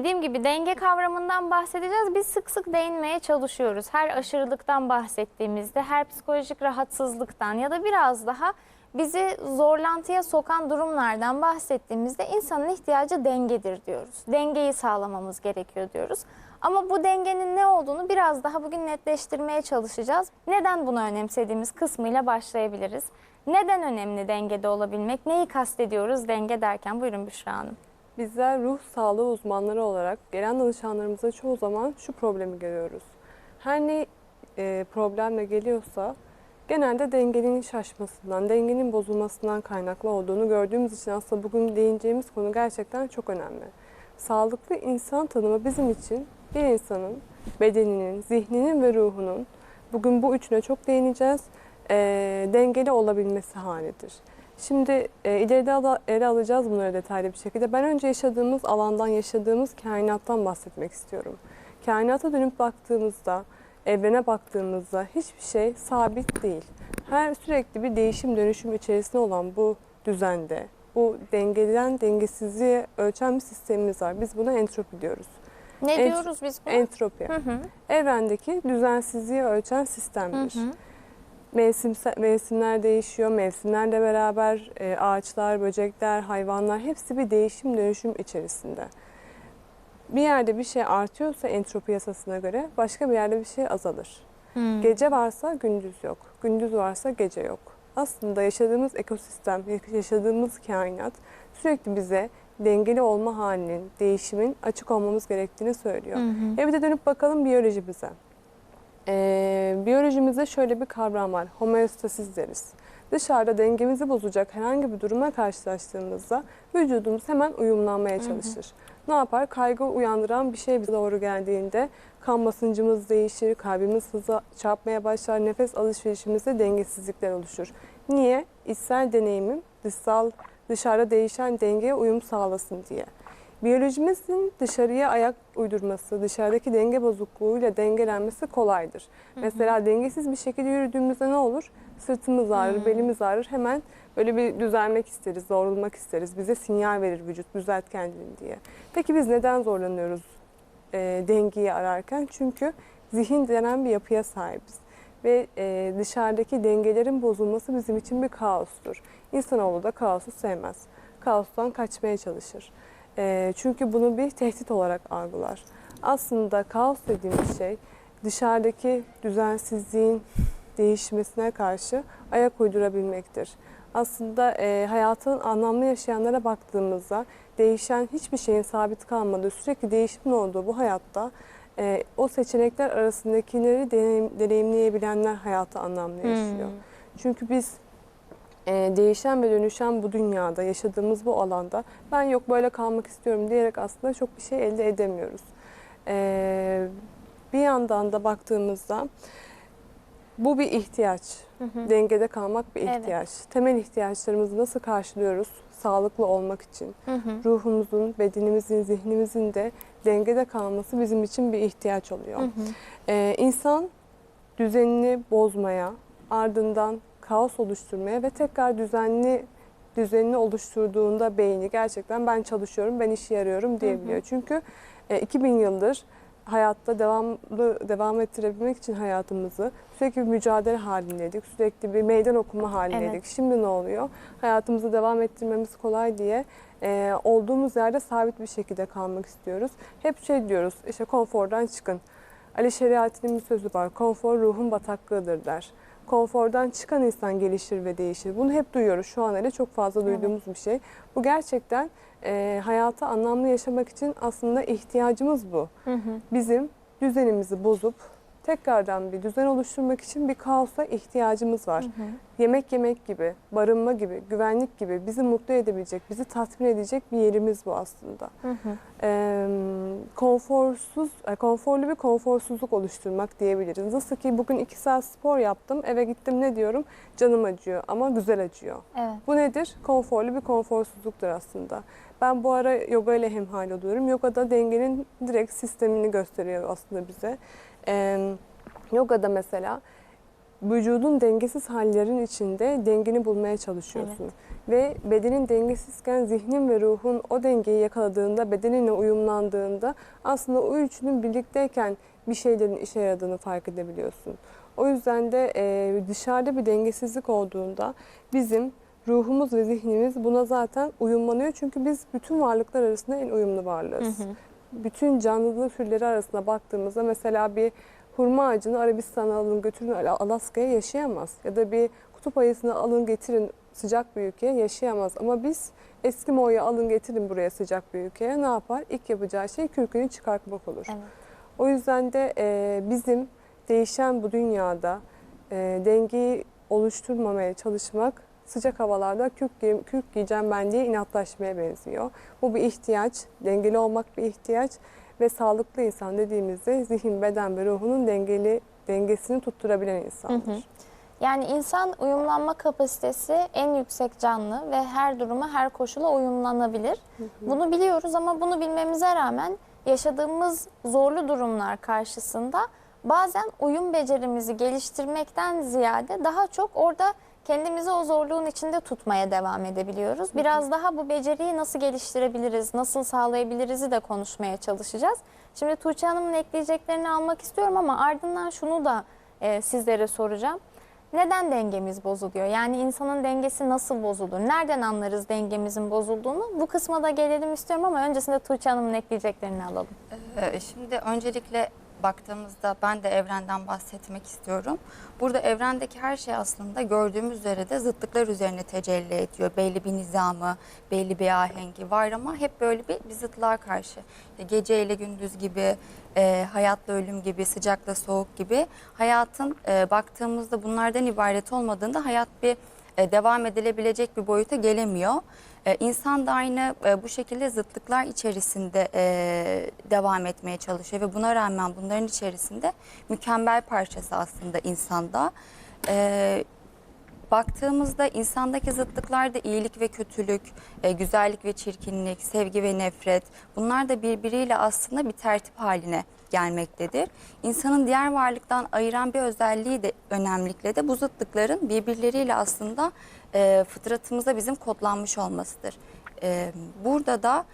Dediğim gibi denge kavramından bahsedeceğiz. Biz sık sık değinmeye çalışıyoruz. Her aşırılıktan bahsettiğimizde, her psikolojik rahatsızlıktan ya da biraz daha bizi zorlantıya sokan durumlardan bahsettiğimizde insanın ihtiyacı dengedir diyoruz. Dengeyi sağlamamız gerekiyor diyoruz. Ama bu dengenin ne olduğunu biraz daha bugün netleştirmeye çalışacağız. Neden bunu önemsediğimiz kısmıyla başlayabiliriz. Neden önemli dengede olabilmek? Neyi kastediyoruz denge derken? Buyurun Büşra Hanım. Bizler ruh sağlığı uzmanları olarak gelen danışanlarımıza çoğu zaman şu problemi görüyoruz. Her ne e, problemle geliyorsa genelde dengenin şaşmasından, dengenin bozulmasından kaynaklı olduğunu gördüğümüz için aslında bugün değineceğimiz konu gerçekten çok önemli. Sağlıklı insan tanımı bizim için bir insanın bedeninin, zihninin ve ruhunun bugün bu üçüne çok değineceğiz. e, dengeli olabilmesi halidir. Şimdi e, ileride ala- ele alacağız bunları detaylı bir şekilde. Ben önce yaşadığımız alandan, yaşadığımız kainattan bahsetmek istiyorum. Kainata dönüp baktığımızda, evrene baktığımızda hiçbir şey sabit değil. Her sürekli bir değişim dönüşüm içerisinde olan bu düzende, bu dengeden dengesizliği ölçen bir sistemimiz var. Biz buna entropi diyoruz. Ne Ent- diyoruz biz buna? Entropi. Hı hı, Evrendeki düzensizliği ölçen hı sistemdir. hı. Mevsimsel, mevsimler değişiyor. Mevsimlerle beraber e, ağaçlar, böcekler, hayvanlar hepsi bir değişim dönüşüm içerisinde. Bir yerde bir şey artıyorsa entropi yasasına göre başka bir yerde bir şey azalır. Hmm. Gece varsa gündüz yok. Gündüz varsa gece yok. Aslında yaşadığımız ekosistem, yaşadığımız kainat sürekli bize dengeli olma halinin, değişimin açık olmamız gerektiğini söylüyor. Hı hı. E bir de dönüp bakalım biyolojimize. Ee, biyolojimizde şöyle bir kavram var. Homeostasis deriz. Dışarıda dengemizi bozacak herhangi bir duruma karşılaştığımızda vücudumuz hemen uyumlanmaya çalışır. Ne yapar? Kaygı uyandıran bir şey bize doğru geldiğinde kan basıncımız değişir, kalbimiz hızla çarpmaya başlar, nefes alışverişimizde dengesizlikler oluşur. Niye? İçsel deneyimim dışsal dışarıda değişen dengeye uyum sağlasın diye. Biyolojimizin dışarıya ayak uydurması, dışarıdaki denge bozukluğuyla dengelenmesi kolaydır. Mesela dengesiz bir şekilde yürüdüğümüzde ne olur? Sırtımız ağrır, Hı. belimiz ağrır. Hemen böyle bir düzelmek isteriz, doğrulmak isteriz. Bize sinyal verir vücut, düzelt kendini diye. Peki biz neden zorlanıyoruz e, dengeyi ararken? Çünkü zihin denen bir yapıya sahibiz. Ve e, dışarıdaki dengelerin bozulması bizim için bir kaostur. İnsanoğlu da kaosu sevmez. Kaostan kaçmaya çalışır. E, çünkü bunu bir tehdit olarak algılar. Aslında kaos dediğimiz şey dışarıdaki düzensizliğin değişmesine karşı ayak uydurabilmektir. Aslında e, hayatın anlamlı yaşayanlara baktığımızda değişen hiçbir şeyin sabit kalmadığı, sürekli değişimin olduğu bu hayatta e, o seçenekler arasındakileri deneyim, deneyimleyebilenler hayatı anlamlı yaşıyor. Hmm. Çünkü biz e, değişen ve dönüşen bu dünyada, yaşadığımız bu alanda ben yok böyle kalmak istiyorum diyerek aslında çok bir şey elde edemiyoruz. E, bir yandan da baktığımızda bu bir ihtiyaç. Hı hı. Dengede kalmak bir Evet. ihtiyaç. Temel ihtiyaçlarımızı nasıl karşılıyoruz? Sağlıklı olmak için. Hı hı. Ruhumuzun, bedenimizin, zihnimizin de dengede kalması bizim için bir ihtiyaç oluyor. Hı hı. Ee, insan düzenini bozmaya, ardından kaos oluşturmaya ve tekrar düzenli düzenini oluşturduğunda beyni gerçekten ben çalışıyorum, ben işe yarıyorum diyebiliyor. Çünkü e, 2000 yıldır hayatta devamlı devam ettirebilmek için hayatımızı sürekli bir mücadele halindeydik. Sürekli bir meydan okuma halindeydik. Evet. Şimdi ne oluyor? Hayatımızı devam ettirmemiz kolay diye e, olduğumuz yerde sabit bir şekilde kalmak istiyoruz. Hep şey diyoruz işte konfordan çıkın. Ali Şeriati'nin bir sözü var. Konfor ruhun bataklığıdır der. Konfordan çıkan insan gelişir ve değişir. Bunu hep duyuyoruz. Şu an hele çok fazla duyduğumuz bir şey. Bu gerçekten e, hayatı anlamlı yaşamak için aslında ihtiyacımız bu. Hı hı. Bizim düzenimizi bozup tekrardan bir düzen oluşturmak için bir kaosa ihtiyacımız var. Hı hı. Yemek yemek gibi, barınma gibi, güvenlik gibi bizi mutlu edebilecek, bizi tatmin edecek bir yerimiz bu aslında. Hı hı. Ee, konforsuz, e, konforlu bir konforsuzluk oluşturmak diyebiliriz. Nasıl ki bugün iki saat spor yaptım, eve gittim ne diyorum? Canım acıyor ama güzel acıyor. Evet. Bu nedir? Konforlu bir konforsuzluktur aslında. Ben bu ara yoga ile hemhal oluyorum. Yoga da dengenin direkt sistemini gösteriyor aslında bize. Ee, yogada mesela vücudun dengesiz hallerin içinde dengeni bulmaya çalışıyorsun. Ve bedenin dengesizken zihnin ve ruhun o dengeyi yakaladığında, bedeninle uyumlandığında aslında o üçünün birlikteyken bir şeylerin işe yaradığını fark edebiliyorsun. O yüzden de e, dışarıda bir dengesizlik olduğunda bizim ruhumuz ve zihnimiz buna zaten uyumlanıyor. Çünkü biz bütün varlıklar arasında en uyumlu varlığız. Bütün canlılık türleri arasında baktığımızda mesela bir hurma ağacını Arabistan'a alın götürün Alaska'ya yaşayamaz. Ya da bir kutup ayısını alın getirin sıcak bir ülkeye yaşayamaz. Ama biz Eskimo'yu alın getirin buraya sıcak bir ülkeye ne yapar? İlk yapacağı şey kürkünü çıkartmak olur. Evet. O yüzden de e, bizim değişen bu dünyada e, dengeyi oluşturmamaya çalışmak sıcak havalarda kürk, giy- kürk giyeceğim ben diye inatlaşmaya benziyor. Bu bir ihtiyaç, dengeli olmak bir ihtiyaç ve sağlıklı insan dediğimizde zihin, beden ve ruhunun dengeli dengesini tutturabilen insandır. Yani insan uyumlanma kapasitesi en yüksek canlı ve her duruma, her koşula uyumlanabilir. Bunu biliyoruz ama bunu bilmemize rağmen yaşadığımız zorlu durumlar karşısında bazen uyum becerimizi geliştirmekten ziyade daha çok orada kendimizi o zorluğun içinde tutmaya devam edebiliyoruz. Biraz daha bu beceriyi nasıl geliştirebiliriz, nasıl sağlayabiliriz'i de konuşmaya çalışacağız. Şimdi Tuğçe Hanım'ın ekleyeceklerini almak istiyorum ama ardından şunu da e, sizlere soracağım. Neden dengemiz bozuluyor? Yani insanın dengesi nasıl bozulur? Nereden anlarız dengemizin bozulduğunu? Bu kısma da gelelim istiyorum ama öncesinde Tuğçe Hanım'ın ekleyeceklerini alalım. Ee, Şimdi öncelikle baktığımızda ben de evrenden bahsetmek istiyorum. Burada evrendeki her şey aslında gördüğümüz üzere de zıtlıklar üzerine tecelli ediyor. Belli bir nizamı, belli bir ahengi var ama hep böyle bir, bir zıtlığa karşı. Gece ile gündüz gibi, e, hayatla ölüm gibi, sıcakla soğuk gibi hayatın e, baktığımızda bunlardan ibaret olmadığında hayat bir e, devam edilebilecek bir boyuta gelemiyor. E, İnsan da aynı e, bu şekilde zıtlıklar içerisinde e, devam etmeye çalışıyor ve buna rağmen bunların içerisinde mükemmel parçası aslında insanda. E, baktığımızda insandaki zıtlıklar da iyilik ve kötülük, e, güzellik ve çirkinlik, sevgi ve nefret bunlar da birbiriyle aslında bir tertip haline gelmektedir. İnsanın diğer varlıktan ayıran bir özelliği de önemlikle de bu zıtlıkların birbirleriyle aslında e, fıtratımıza bizim kodlanmış olmasıdır. E, burada da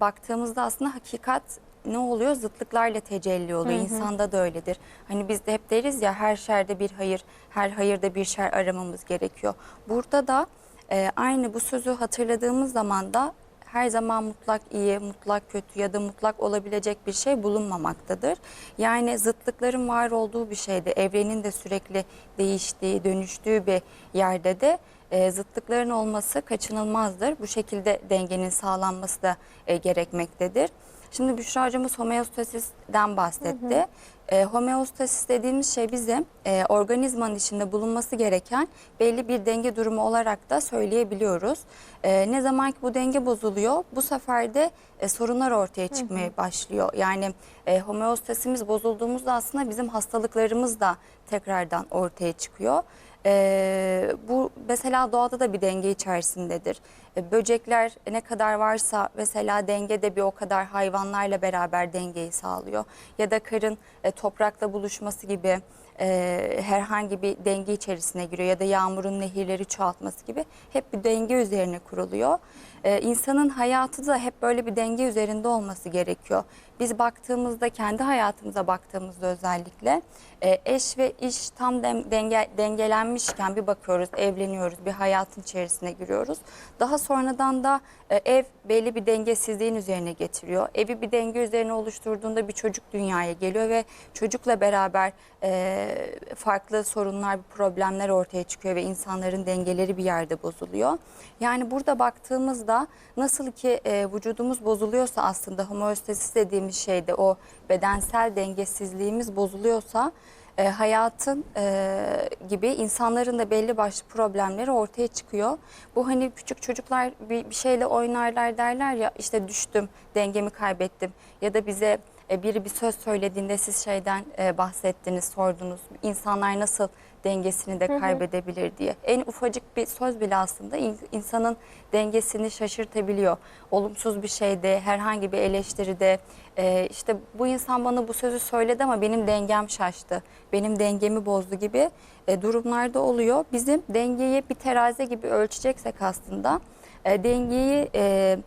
baktığımızda aslında hakikat ne oluyor? Zıtlıklarla tecelli oluyor. İnsanda da öyledir. Hani biz de hep deriz ya her şerde bir hayır, her hayırda bir şer aramamız gerekiyor. Burada da e, aynı bu sözü hatırladığımız zaman da her zaman mutlak iyi, mutlak kötü ya da mutlak olabilecek bir şey bulunmamaktadır. Yani zıtlıkların var olduğu bir şeyde, evrenin de sürekli değiştiği, dönüştüğü bir yerde de e, zıtlıkların olması kaçınılmazdır. Bu şekilde dengenin sağlanması da e, gerekmektedir. Şimdi Büşra hocamız homeostasisten bahsetti. E, homeostasis dediğimiz şey bizim e, organizmanın içinde bulunması gereken belli bir denge durumu olarak da söyleyebiliyoruz. E, ne zaman ki bu denge bozuluyor bu sefer de e, sorunlar ortaya çıkmaya başlıyor. Yani e, homeostasimiz bozulduğumuzda aslında bizim hastalıklarımız da tekrardan ortaya çıkıyor. Ee, bu mesela doğada da bir denge içerisindedir. Ee, böcekler ne kadar varsa mesela dengede bir o kadar hayvanlarla beraber dengeyi sağlıyor. Ya da karın e, toprakla buluşması gibi e, herhangi bir denge içerisine giriyor ya da yağmurun nehirleri çoğaltması gibi hep bir denge üzerine kuruluyor. Ee, insanın hayatı da hep böyle bir denge üzerinde olması gerekiyor. Biz baktığımızda kendi hayatımıza baktığımızda özellikle e, eş ve iş tam denge, dengelenmişken bir bakıyoruz, evleniyoruz, bir hayatın içerisine giriyoruz. Daha sonradan da e, ev belli bir dengesizliğin üzerine getiriyor. Evi bir denge üzerine oluşturduğunda bir çocuk dünyaya geliyor ve çocukla beraber e, farklı sorunlar, problemler ortaya çıkıyor ve insanların dengeleri bir yerde bozuluyor. Yani burada baktığımızda nasıl ki e, vücudumuz bozuluyorsa aslında homeostasis dediğimiz şeyde o bedensel dengesizliğimiz bozuluyorsa e, hayatın e, gibi insanların da belli başlı problemleri ortaya çıkıyor. Bu hani küçük çocuklar bir, bir şeyle oynarlar derler ya işte düştüm, dengemi kaybettim ya da bize e, biri bir söz söylediğinde siz şeyden e, bahsettiniz, sordunuz. İnsanlar nasıl dengesini de kaybedebilir diye. En ufacık bir söz bile aslında in- insanın dengesini şaşırtabiliyor. Olumsuz bir şeyde, herhangi bir eleştiride e, işte bu insan bana bu sözü söyledi ama benim dengem şaştı, benim dengemi bozdu gibi e, durumlarda oluyor. Bizim dengeyi bir terazi gibi ölçeceksek aslında e, dengeyi e,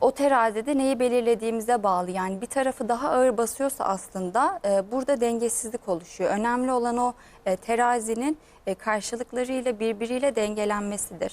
o terazide neyi belirlediğimize bağlı. Yani bir tarafı daha ağır basıyorsa aslında e, burada dengesizlik oluşuyor. Önemli olan o e, terazinin e, karşılıklarıyla birbiriyle dengelenmesidir.